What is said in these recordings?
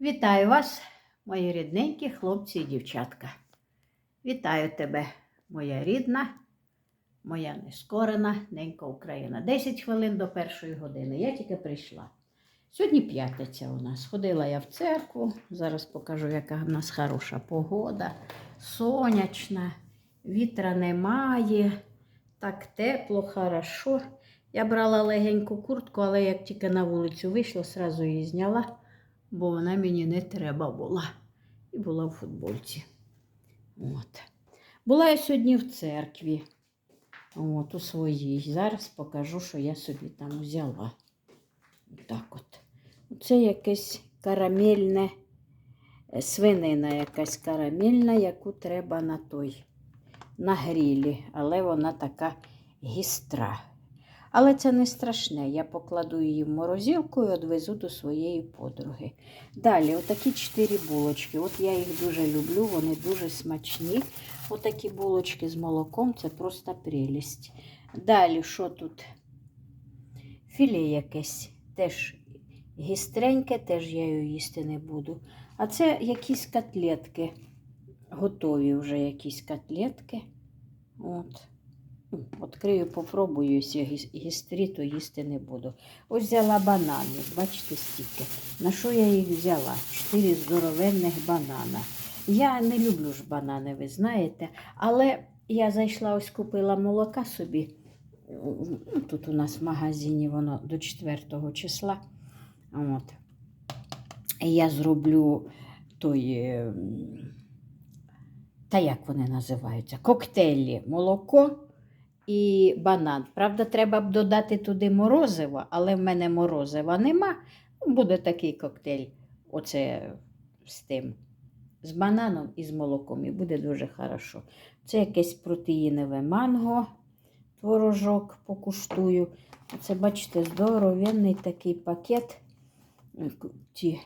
Вітаю вас, мої рідненькі хлопці і дівчатка. Вітаю тебе, моя рідна, моя нескорена ненька Україна. 10 хвилин до першої години. Я тільки прийшла. Сьогодні п'ятниця у нас. Ходила я в церкву. Зараз покажу, яка в нас хороша погода. Сонячна, вітра немає. Так тепло, хорошо. Я брала легеньку куртку, але як тільки на вулицю вийшла, одразу її зняла бо вона мені не треба була. І була в футбольці. От. Була я сьогодні в церкві, от, у своїй. Зараз покажу, що я собі там взяла. Так от. Це якесь карамельне, е, свинина якась карамельна, яку треба на той, на грілі, але вона така гістра. Але це не страшне. Я покладу її в морозилку і відвезу до своєї подруги. Далі, отакі чотири булочки. От я їх дуже люблю, вони дуже смачні. Отакі булочки з молоком це просто прелість. Далі, що тут? Філе якесь теж гістреньке, теж я її їсти не буду. А це якісь котлетки. Готові вже якісь котлетки. От. Открию, попробую, якщо гістрі, то їсти не буду. Ось взяла банани, бачите, стільки. На що я їх взяла? Чотири здоровенних банана. Я не люблю ж банани, ви знаєте, але я зайшла, ось купила молока собі. Ну, Тут у нас в магазині воно до 4 числа. От. Я зроблю той, ем, та як вони називаються? Коктейлі молоко і банан. Правда, треба б додати туди морозиво, але в мене морозива нема. Буде такий коктейль, оце з тим, з бананом і з молоком. І буде дуже хорошо. Це якесь протеїнове манго, творожок покуштую. Оце, бачите, здоровенний такий пакет. Ті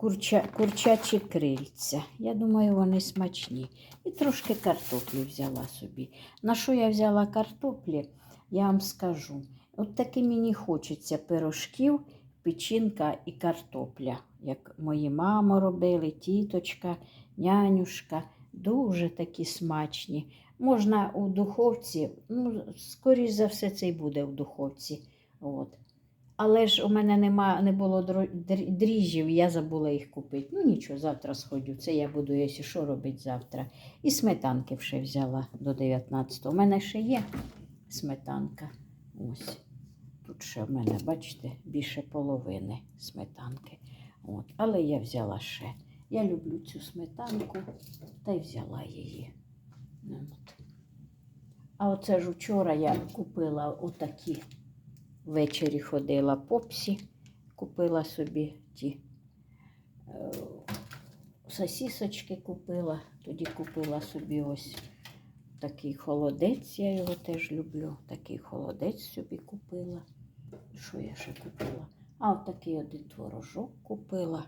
курча, курчачі крильця. Я думаю, вони смачні. І трошки картоплі взяла собі. На що я взяла картоплі, я вам скажу. От таки мені хочеться пирожків, печінка і картопля. Як мої мами робили, тіточка, нянюшка. Дуже такі смачні. Можна у духовці, ну, скоріш за все, це й буде в духовці. От. Але ж у мене нема, не було дріжджів, я забула їх купити. Ну нічого, завтра сходю. Це я буду, якщо що робити завтра. І сметанки вже взяла до 19 У мене ще є сметанка. Ось. Тут ще в мене, бачите, більше половини сметанки. От. Але я взяла ще. Я люблю цю сметанку та й взяла її. От. А оце ж вчора я купила отакі. Ввечері ходила попсі, купила собі ті е, сосісочки купила, тоді купила собі ось такий холодець, я його теж люблю. Такий холодець собі купила. Що я ще купила? А от такий один творожок купила.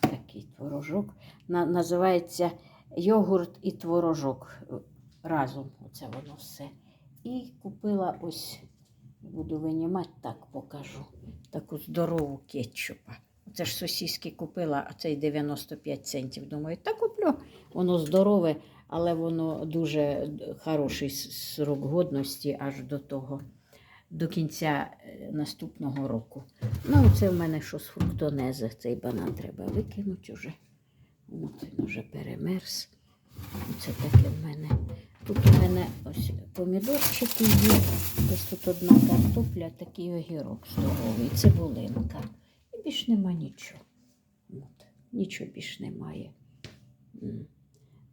Такий творожок. На, Називається йогурт і творожок. Разом оце воно все. І купила ось. Буду винімати, так покажу. Таку здорову кетчупа. Це ж сосіски купила, а цей 95 центів. Думаю, та куплю. Воно здорове, але воно дуже хороший срок годності аж до того, до кінця е, наступного року. Ну, це в мене що з фруктонези. Цей банан треба викинути вже. От він вже перемерз. Це таке в мене. Тут у мене ось помідорчики є. Ось тут одна картопля, такий огірок здоровий, цибулинка. І більш нема нічого. От. Нічого більш немає.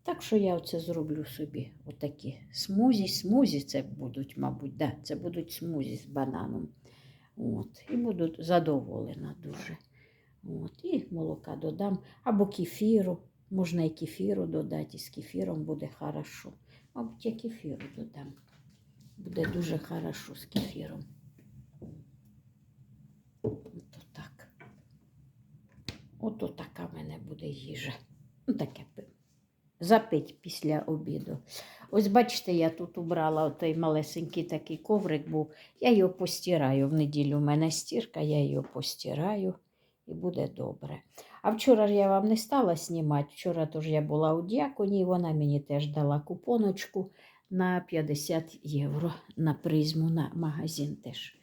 Так що я оце зроблю собі отакі смузі. Смузі це будуть, мабуть, да, це будуть смузі з бананом. От. І буду задоволена дуже. От. І молока додам. Або кефіру. Можна і кефіру додати, і з кефіром буде хорошо. Мабуть, я кефіру додам. Буде дуже хорошо з кефіром. Ото так. Ото така в мене буде їжа. Ну, таке запить після обіду. Ось, бачите, я тут убрала той малесенький такий коврик був. Я його постираю. В неділю в мене стірка, я його постираю і буде добре. А вчора ж я вам не стала знімати. Вчора тож я була у діаконі, вона мені теж дала купоночку на 50 євро на призму на магазин теж.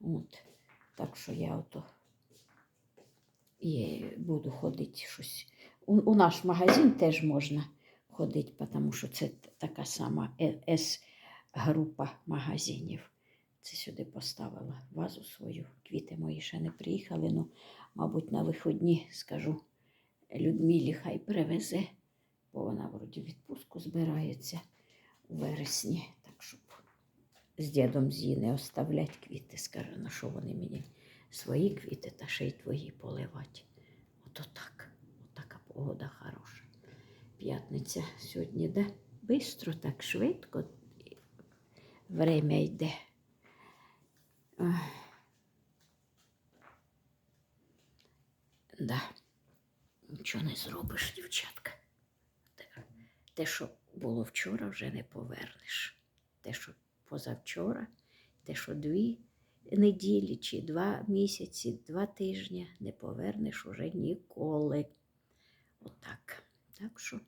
От. Так що я ото і буду ходити щось. У, у наш магазин теж можна ходити, тому що це така сама Е- С-група магазинів. Це сюди поставила вазу свою. Квіти мої ще не приїхали. Ну, мабуть, на виходні скажу Людмилі, хай привезе, бо вона вроді відпустку збирається у вересні. Так щоб з дідом з її не оставлять квіти. Скаже, на що вони мені свої квіти та ще й твої поливати. Ото так. Отака погода хороша. П'ятниця сьогодні, де? Бистро, так швидко. Время йде. Да. Нічого не зробиш, дівчатка. Те, що було вчора, вже не повернеш. Те, що позавчора, те, що дві неділі чи два місяці, два тижні не повернеш уже ніколи. Отак. Так що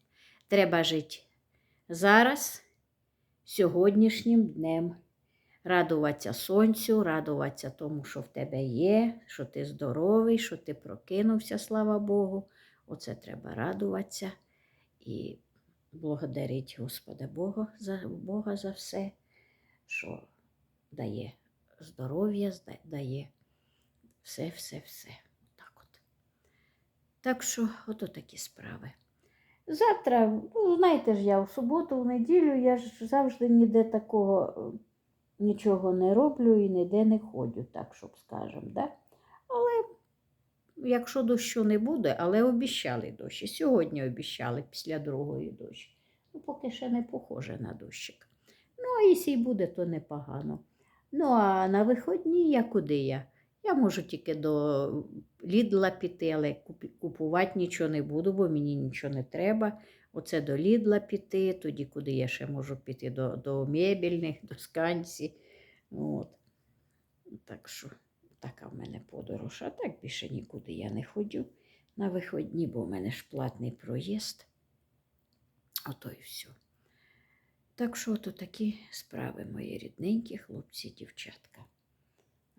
треба жити зараз, сьогоднішнім днем. Радуватися сонцю, радуватися тому, що в тебе є, що ти здоровий, що ти прокинувся, слава Богу. Оце треба радуватися і благодарити Господа Бога за, Бога за все, що дає здоров'я, дає все, все, все. Так, от. так що, ото такі справи. Завтра, ну, знаєте ж, я в суботу, в неділю, я ж завжди ніде такого нічого не роблю і ніде не ходжу, так щоб скажемо. Да? Але якщо дощу не буде, але обіщали дощ. Сьогодні обіщали після другої дощі. Ну, поки ще не похоже на дощик. Ну, а якщо буде, то непогано. Ну, а на виходні я куди я? Я можу тільки до Лідла піти, але купувати нічого не буду, бо мені нічого не треба. Оце до Лідла піти, тоді куди я ще можу піти до, до мебільних, до сканці. От. Так що така в мене подорож. А так більше нікуди я не ходжу на виходні, бо в мене ж платний проїзд. Ото і все. Так що то такі справи мої рідненькі хлопці, дівчатка.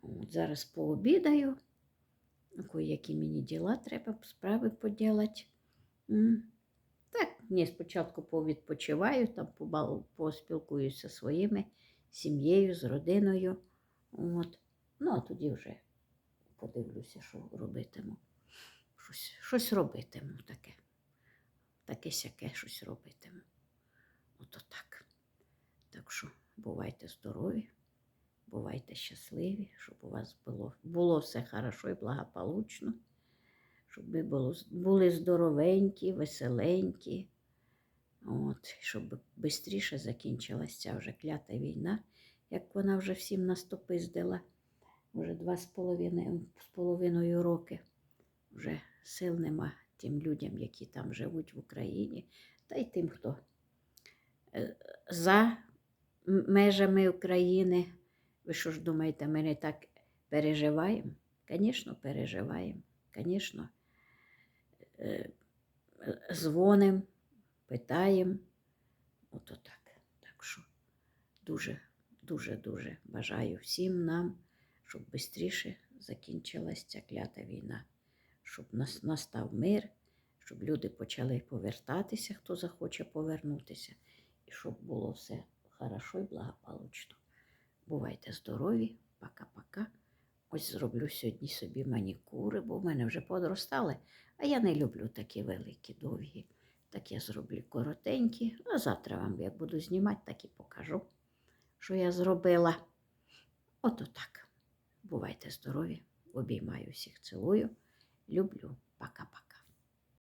От, зараз пообідаю. Які мені діла треба справи поділати. Ні, спочатку повідпочиваю, там поспілкуюся зі своїми сім'єю, з родиною. От. Ну, а тоді вже подивлюся, що робитиму. Щось, щось робитиму таке. Таке сяке щось робитиму. Ото так. Так що бувайте здорові, бувайте щасливі, щоб у вас було, було все хорошо і благополучно, щоб ви були здоровенькі, веселенькі. От, щоб швидше закінчилася ця вже клята війна, як вона вже всім настопиздила. Вже два з половиною, з половиною роки. Вже сил нема тим людям, які там живуть в Україні, та й тим, хто е, за межами України. Ви що ж думаєте, ми не так переживаємо? Звісно, переживаємо. Звісно, е, е, дзвонимо, питаємо. Ото так. Так що дуже, дуже, дуже бажаю всім нам, щоб швидше закінчилась ця клята війна, щоб настав мир, щоб люди почали повертатися, хто захоче повернутися, і щоб було все хорошо і благополучно. Бувайте здорові, пока-пока. Ось зроблю сьогодні собі манікури, бо в мене вже подростали, а я не люблю такі великі, довгі. Так я зроблю коротенькі, а завтра вам як буду знімати, так і покажу, що я зробила. Ото так. Бувайте здорові, обіймаю всіх, цілую, люблю. Пока-пока.